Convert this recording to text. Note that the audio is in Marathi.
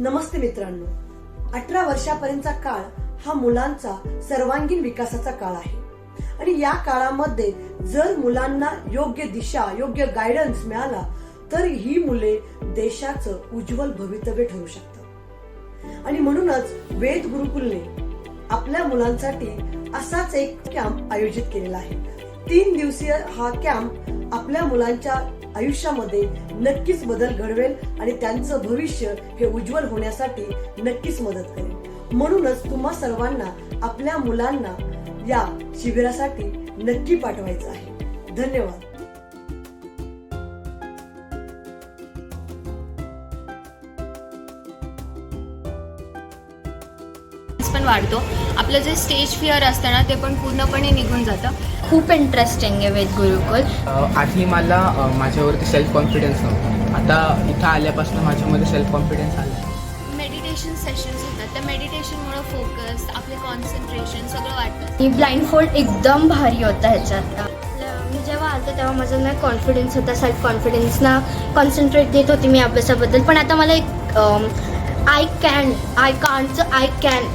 नमस्ते मित्रांनो. अठरा वर्षापर्यंतचा काळ हा मुलांचा सर्वांगीण विकासाचा काळ आहे. आणि या काळामध्ये जर मुलांना योग्य दिशा योग्य गायडन्स मिळाला तर ही मुले देशाचं उज्ज्वल भवितव्य ठरू शकतात. आणि म्हणूनच वेद गुरुकुलने आपल्या मुलांसाठी असाच एक कॅम्प आयोजित केलेला आहे. तीन दिवसीय हा कॅम्प आपल्या मुलांच्या आयुष्यामध्ये नक्कीच बदल घडवेल आणि त्यांचं भविष्य हे उज्ज्वल होण्यासाठी नक्कीच मदत करेल. म्हणूनच तुम्हा सर्वांना आपल्या मुलांना या शिबिरासाठी नक्की पाठवायचं आहे. धन्यवाद. वाढतो. आपलं जे स्टेज फिअर असतं ना ते पण पूर्णपणे निघून जातं. खूप इंटरेस्टिंग आहे वेद गुरुकुल. आधी मला माझ्यावरती सेल्फ कॉन्फिडन्स नव्हता. आता इथं आल्यापासून माझ्यामध्ये सेल्फ कॉन्फिडन्स आला. मेडिटेशन सेशन्स होतात. त्या मेडिटेशनमुळे फोकस आपले कॉन्सन्ट्रेशन सगळं वाटतं ही ब्लाइंड फोल्ड एकदम भारी होता ह्याच्यात. मी जेव्हा आलते तेव्हा माझा ना कॉन्फिडन्स होता. सेल्फ कॉन्फिडन्स ना कॉन्सन्ट्रेट देत होती मी अभ्यासाबद्दल. पण आता मला एक आय कॅन आय कांटचं आय कॅन